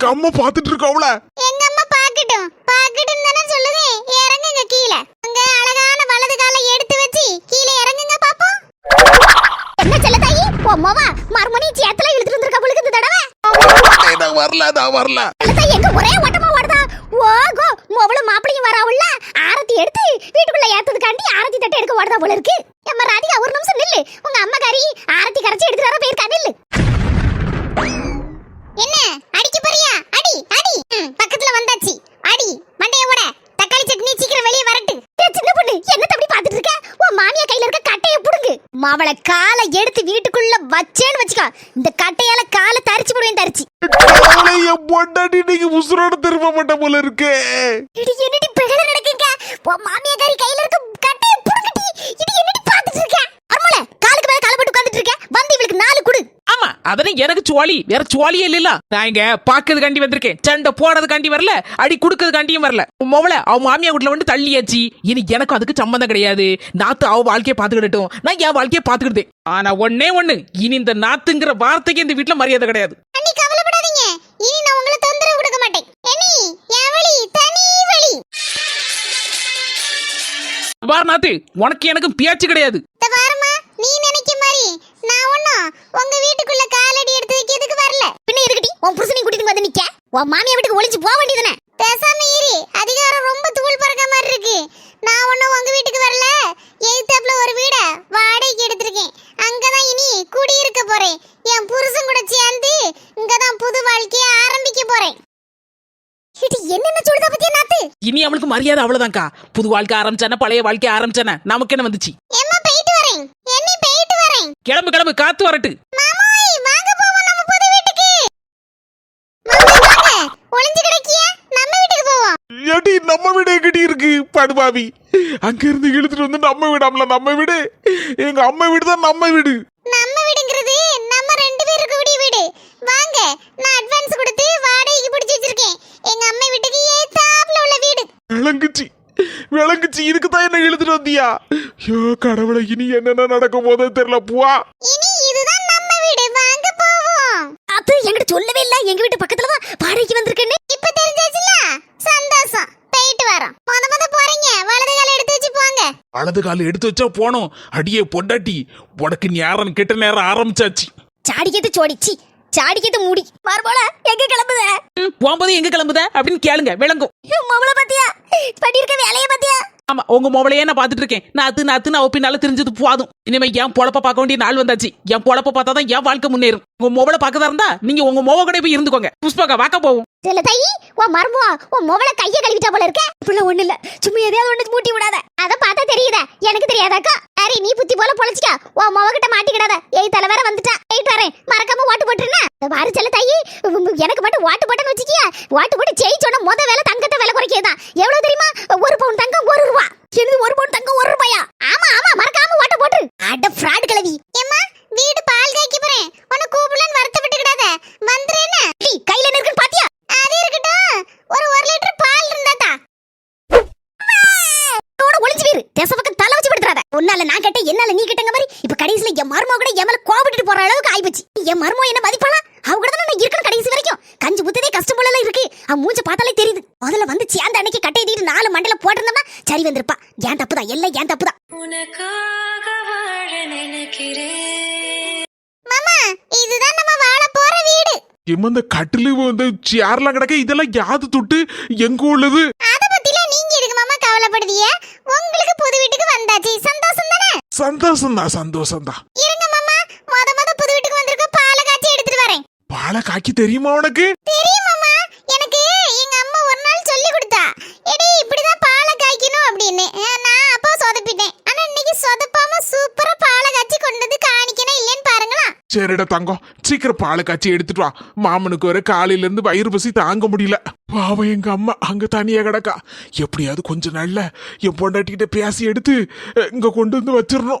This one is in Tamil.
எங்க அம்மா பாத்துட்டு இருக்கோம்ல எங்க அம்மா பாக்கட்டும் பாக்கட்டும் தானே சொல்லுது. இறங்குங்க கீழே. உங்க அழகான வலது காலை எடுத்து வச்சு கீழே இறங்குங்க பாப்போம். என்ன செல்ல தாயி? உம்மாவா மறுமணி சேத்துல இழுத்துட்டு வந்திருக்க உங்களுக்கு இந்த தடவை. நான் வரல நான் வரல. செல்ல தாயி எங்க ஒரே ஓட்டமா ஓடுதா? ஓகோ மொவளும் மாப்பிளையும் வராவுல்ல. ஆரத்தி எடுத்து வீட்டுக்குள்ள ஏத்ததுக்காண்டி ஆரத்தி தட்டை எடுக்க ஓடுதா போல இருக்கு. எம்மா ராதிகா ஒரு மாவள காலை எடுத்து வீட்டுக்குள்ள வச்சேன்னு வச்சுக்கோ. இந்த கட்டையால காலை தரிச்சு போடுவேன் தரிச்சு. பொண்டாட்டி இன்னைக்கு உசுரோட திரும்ப மாட்டேன் போல இருக்கு. என்னடி பிகழ நடக்குங்க? உன் மாமியா காரி கையில இருக்க கட்டைய புடுங்கடி இடி என்னடி பாத்துட்டு இருக்க அருமல காலுக்கு மேல காலை போட்டு உட்கார்ந்துட்டு இருக்க வந்து இவளுக்கு நாலு குடு ஆமா அதனே எனக்கு சுவாலி. வேற சுவாலியே இல்ல நான் இங்க பாக்குறதுக்காண்டி வந்திருக்கேன். சண்டை போடுறதுக்காண்டி வரல. அடி குடுக்கறதுக்காண்டியும் வரல. உன் மொவல அவன் மாமியா வீட்டுல வந்து தள்ளியாச்சு இனி எனக்கு அதுக்கு சம்மந்தம் கிடையாது. நாத்து அவ வாழ்க்கையை பாத்துக்கிடட்டும் நான் என் வாழ்க்கையை பாத்துக்கிட்டேன் ஆனா ஒன்னே ஒண்ணு. இனி இந்த நாத்துங்கிற வார்த்தைக்கு இந்த வீட்டுல மரியாதை கிடையாது. அண்ணி கவலைப்படாதீங்க. இனி நான் உங்களை தொந்தரவு கொடுக்க மாட்டேன் என்னி என் வழி தனி வழி வார் நாத்து உனக்கு எனக்கு பேச்சு கிடையாது இந்த வாரமா நீ நினைக்க மாதிரி நான் ஒண்ணும் உங்க வீட்டுக்குள்ள காலடி எடுத்து வைக்கிறதுக்கு வரல பின்ன எதுக்குடி உன் புருஷனை கூட்டிட்டு வந்து நிக்க உன் மாமியா வீட்டுக்கு ஒளிஞ்சு போக வேண்டியதுனே பேசாம இரு. அதிகாரம் ரொம்ப தூள் பறக்க மாதிரி இருக்கு. நான் ஒண்ணும் உங்க வீட்டுக்கு வரல. எய்தாப்ல ஒரு வீட வாடகைக்கு எடுத்திருக்கேன். அங்கதான் இனி குடியிருக்க போறேன். என் புருஷன் கூட சேர்ந்து இங்கதான் புது வாழ்க்கைய ஆரம்பிக்க போறேன். என்னென்ன சொல்லுதா பத்தியா நாத்து? இனி அவளுக்கு மரியாதை அவ்வளவுதான்க்கா. புது வாழ்க்கை ஆரம்பிச்சானே பழைய வாழ்க்கை ஆரம்பிச்சானே நமக்கு என்ன வந்துச்சு? எம்மா போயிட்டு வரேன். என்னி போயிட்டு வரேன். கிளம்பு கிளம்பு காத்து வரட்டு வாங்க போவோம் நம்ம புது வீட்டுக்கு மாமாய் வாங்க ஒளிஞ்சு கிடக்கிய? நம்ம வீட்டுக்கு போவோம். ஏடி நம்ம வீடு எங்கடி இருக்கு? படுபாவி அங்க இருந்து இழுத்துட்டு வந்து நம்ம வீடாம்ல நம்ம வீடு? எங்க அம்மா வீடு தான் நம்ம வீடு. நம்ம வீடுங்கிறது நம்ம ரெண்டு பேருக்கு கூடிய வீடு. வாங்க நான் அட்வான்ஸ் கொடுத்து வாடகைக்கு பிடிச்சு வச்சிருக்கேன். எங்க அம்மா வீட்டுக்கு ஏத்தாப்ல உள்ள வீடு. விளங்குச்சு. விளங்குச்சு. இதுக்கு தான் என்ன இழுத்துட்டு வந்தியா? ஐயோ கடவுளை இனி என்னென்ன நடக்க போதோ தெரியல. புவா இனி இதுதான் நம்ம வீடு. வாங்க போவோம். அது என்கிட்ட சொல்லவே இல்ல. எங்க வீட்டு பக்கத்துல தான் வாடகைக்கு வந்திருக்கேன்னு இப்ப தெரிஞ்சாச்சுல சந்தோஷம் போயிட்டு வரோம் முத முத போறீங்க வலது கால எடுத்து வச்சு போங்க வலது கால் எடுத்து வச்சா போனோம். அடியே பொண்டாட்டி உனக்கு நேரம் கெட்ட நேரம் ஆரம்பிச்சாச்சு. சாடிக்கிட்டு சோடிச்சி சாடிக்கிட்டு மூடி. மறுபோல எங்க கிளம்புத? போகும்போது எங்க கிளம்புத? அப்படின்னு கேளுங்க விளங்கும். மவள பாத்தியா? பண்ணிருக்க வேலைய பாத்தியா? ஆமா உங்க மொபைலையே நான் பாத்துட்டு இருக்கேன். நாத்து நாத்து நான் பின்னால தெரிஞ்சது போதும். இனிமே என் பொழப்ப பார்க்க வேண்டிய நாள் வந்தாச்சு. என் பொழப்ப பார்த்தா தான் என் வாழ்க்கை முன்னேறும். உங்க மொபைல பார்க்கதா இருந்தா நீங்க உங்க மொபைல் கூட போய் இருந்துக்கோங்க. புஷ்பாக்கா வாக்க போவோம். சில தை உன் மருமவா உன் மொபைல கைய கழுவிட்டா போல இருக்க. இப்படிலாம் ஒண்ணு இல்ல. சும்மா எதையாவது ஒண்ணு மூட்டி விடாத. அத பார்த்தா தெரியுதா. எனக்கு தெரியாதாக்கா சரி நீ புத்தி போல பொழைச்சிக்கா உன் மொவ கிட்ட மாட்டிக்கிடாத. ஏய் தலை வேற வந்துட்டா. போயிட்டு வரேன் மறக்காம ஓட்டு போட்டுருனா பாரு சில தை எனக்கு மட்டும் ஓட்டு போட்டேன்னு வச்சுக்கியா. ஓட்டு போட்டு ஜெயிச்சோட முத வேலை தங்கத்தை விலை குறைக்கதான் எவ்வளவு தெரியுமா ஒரு பவுன் தங்கம் ஒரு ரூபா எனது ஒரு பவுன் தங்கம் ஒரு ரூபாயா? ஆமா ஆமா மறக்காம ஓட்ட போட்டு. அட ஃப்ராட் கிளவி ஏமா வீடு பால் காய்க்க போறேன். உன்னை கூப்பிடலன்னு வருத்த விட்டுக்கிடாத வந்துறேன்னு கையில என்ன இருக்குன்னு பாத்தியா? அது இருக்கட்டும். ஒரு ஒரு லிட்டர் பால் இருந்தாதா? ஒளிஞ்சு வீரு தேச பக்கம் தலை வச்சு படுத்துறாத. உன்னால நான் கேட்டேன் என்னால நீ கேட்டங்க மாதிரி இப்ப கடைசியில என் மர்மோ கூட எமல மேல கோபிட்டு போற அளவுக்கு ஆயிப்போச்சு. என் மருமக என்ன மதிப்பாளா அவ கூட தான் நான் இருக்கணும் கடைசி வரைக்கும் கஞ்சி புத்ததே கஷ்டம் போல இருக்கு அவன் மூஞ்ச பார்த்தாலே தெரியுது. முதல்ல வந்து சேர்ந்த அன்னைக்கு கட்டை தீட்டு நாலு மண்டல போட்டிருந்தா சரி வந்திருப்பா. ஏன் தப்புதான்? எல்லாம் ஏன் தப்புதான்? உனக்காக வாழ நினைக்கிறேன். மாமா இதுதான் நம்ம வாழ போற வீடு. இம்ம இந்த கட்டிலு வந்து சேர்லாம் கிடக்க. இதெல்லாம் யாது தொட்டு? எங்க உள்ளது? அத பத்திலாம் நீங்க எதுக்கு மாமா கவலைப்படுதீங்க உங்களுக்கு புது வீட்டுக்கு வந்தாச்சு. சந்தோஷம் தானே? சந்தோஷம் தான் சந்தோஷம் தான் இருங்க மாமா முத முத புது வீட்டுக்கு வந்திருக்க பாலை காய்ச்சி எடுத்துட்டு வரேன். பாலை காக்கி தெரியுமா உனக்கு? தெரியும் மாமா எனக்கு எங்க அம்மா ஒரு நாள் சொல்லி கொடுத்தா எடி இப்படிதான் பாலை காய்க்கணும் அப்படின்னு அஹ் நான் அப்போ சொதப்பிட்டேன் ஆனா இன்னைக்கு சொதப்பாம சூப்பரா பாலை காய்ச்சி கொண்டு வந்து காணிக்கணும் இல்லைன்னு பாருங்களா சரிடா தங்கம். சீக்கிரம் பாலை காய்ச்சி எடுத்துட்டு வா. மாமனுக்கு வர காலையில இருந்து வயிறு பசி தாங்க முடியல. பாவம் எங்க அம்மா அங்க தனியா கிடக்கா. எப்படியாவது கொஞ்ச நாள்ல என் பொண்டாட்டிக்கிட்ட பேசி எடுத்து இங்கே இங்க கொண்டு வந்து வச்சிடணும்.